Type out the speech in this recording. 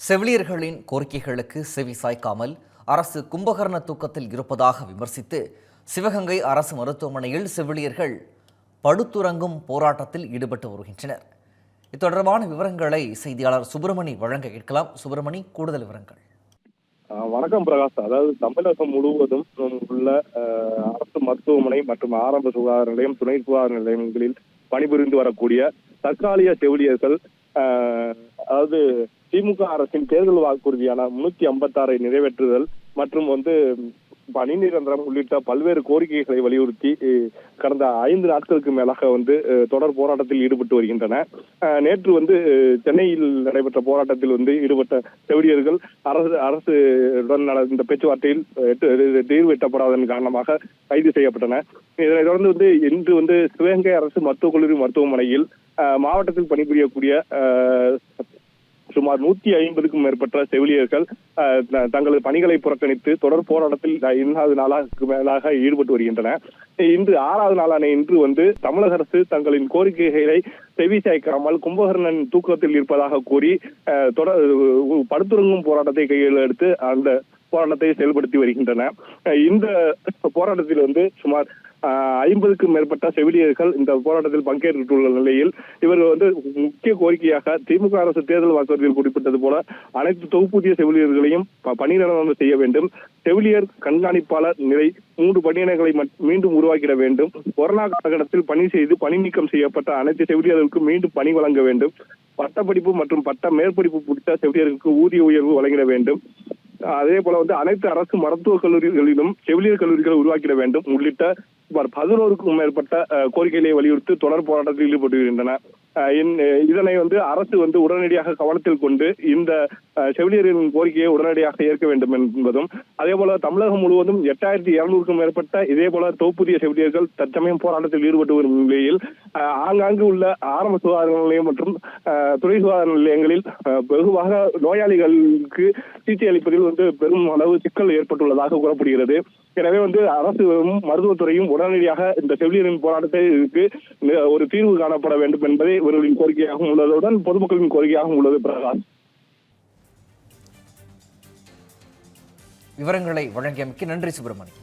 செவிலியர்களின் கோரிக்கைகளுக்கு செவி சாய்க்காமல் அரசு கும்பகர்ண தூக்கத்தில் இருப்பதாக விமர்சித்து சிவகங்கை அரசு மருத்துவமனையில் செவிலியர்கள் படுத்துறங்கும் போராட்டத்தில் ஈடுபட்டு வருகின்றனர். இது தொடர்பான விவரங்களை செய்தியாளர் சுப்பிரமணி வழங்க கேட்கலாம். சுப்பிரமணி கூடுதல் விவரங்கள். ஆஹ் வணக்கம் பிரகாஷ். அதாவது தமிழகம் முழுவதும் உள்ள அரசு மருத்துவமனை மற்றும் ஆரம்ப சுகாதார நிலையம் துணை சுகாதார நிலையங்களில் பணிபுரிந்து வரக்கூடிய தற்காலிக செவிலியர்கள் அதாவது திமுக அரசின் தேர்தல் வாக்குறுதியான முன்னூத்தி ஐம்பத்தாறை நிறைவேற்றுதல் மற்றும் வந்து பணி நிரந்தரம் உள்ளிட்ட பல்வேறு கோரிக்கைகளை வலியுறுத்தி கடந்த ஐந்து நாட்களுக்கு மேலாக வந்து தொடர் போராட்டத்தில் ஈடுபட்டு வருகின்றன. அஹ், நேற்று வந்து சென்னையில் நடைபெற்ற போராட்டத்தில் வந்து ஈடுபட்ட செவிலியர்கள் அரசு அரசுடன் நடந்த பேச்சுவார்த்தையில் தீர்வு எட்டப்படாதன் காரணமாக கைது செய்யப்பட்டன. இதனைத் தொடர்ந்து வந்து இன்று வந்து சிவகங்கை அரசு மருத்துவக் கல்லூரி மருத்துவமனையில் மாவட்டத்தில் பணிபுரியக்கூடிய அஹ், சுமார் நூத்தி ஐம்பதுக்கும் மேற்பட்ட செவிலியர்கள் அஹ், தங்களது பணிகளை புறக்கணித்து தொடர் போராட்டத்தில் இரண்டாவது நாளாக மேலாக ஈடுபட்டு வருகின்றன. இன்று ஆறாவது நாளான இன்று வந்து தமிழக அரசு தங்களின் கோரிக்கைகளை செவி சாய்க்காமல் கும்பகர்ணன் தூக்கத்தில் இருப்பதாக கூறி அஹ், தொடர் படுத்துறங்கும் போராட்டத்தை கையில் எடுத்து அந்த போராட்டத்தை செயல்படுத்தி வருகின்றன. இந்த போராட்டத்தில் வந்து சுமார் ஐம்பதுக்கும் மேற்பட்ட செவிலியர்கள் இந்த போராட்டத்தில் பங்கேற்றுள்ள நிலையில் இவர்கள் வந்து முக்கிய கோரிக்கையாக திமுக அரசு தேர்தல் வாக்குறுதியில் குறிப்பிட்டது போல அனைத்து தொகுப்பூதிய செவிலியர்களையும் ப- செய்ய வேண்டும். செவிலியர் கண்காணிப்பாளர் நிலை மூன்று பணியிடங்களை மீண்டும் உருவாக்கிட வேண்டும். கொரோனா காலகட்டத்தில் பணி செய்து பணி நீக்கம் செய்யப்பட்ட அனைத்து செவிலியர்களுக்கும் மீண்டும் பணி வழங்க வேண்டும். பட்டப்படிப்பு மற்றும் பட்ட மேற்படிப்பு குறித்த செவிலியர்களுக்கு ஊதிய உயர்வு வழங்கிட வேண்டும். அதே போல வந்து அனைத்து அரசு மருத்துவக் கல்லூரிகளிலும் செவிலியர் கல்லூரிகளை உருவாக்கிட வேண்டும். உள்ளிட்ட சுமார் பதினோருக்கும் மேற்பட்ட கோரிக்கைகளை வலியுறுத்தி தொடர் போராட்டத்தில் ஈடுபட்டு வருகின்றன இதனை வந்து அரசு வந்து உடனடியாக கவனத்தில் கொண்டு இந்த செவிலியரின் கோரிக்கையை உடனடியாக ஏற்க வேண்டும் என்பதும் அதே போல தமிழகம் முழுவதும் எட்டாயிரத்தி இருநூறுக்கும் மேற்பட்ட இதே போல தொகுப்புதிய செவிலியர்கள் தற்சமயம் போராட்டத்தில் ஈடுபட்டு வரும் நிலையில் ஆங்காங்கு உள்ள ஆரம்ப சுகாதார நிலையம் மற்றும் துறை சுகாதார நிலையங்களில் வெகுவாக நோயாளிகளுக்கு சிகிச்சை அளிப்பதில் வந்து பெரும் அளவு சிக்கல் ஏற்பட்டுள்ளதாக கூறப்படுகிறது. எனவே வந்து அரசும் மருத்துவத்துறையும் உடனடியாக இந்த செவிலியரின் போராட்டத்திற்கு ஒரு தீர்வு காணப்பட வேண்டும் என்பதை இவர்களின் கோரிக்கையாகவும் உள்ளதுடன் பொதுமக்களின் கோரிக்கையாகவும் உள்ளது பிரகாஷ். விவரங்களை வழங்கியமைக்கு நன்றி சுப்பிரமணியன்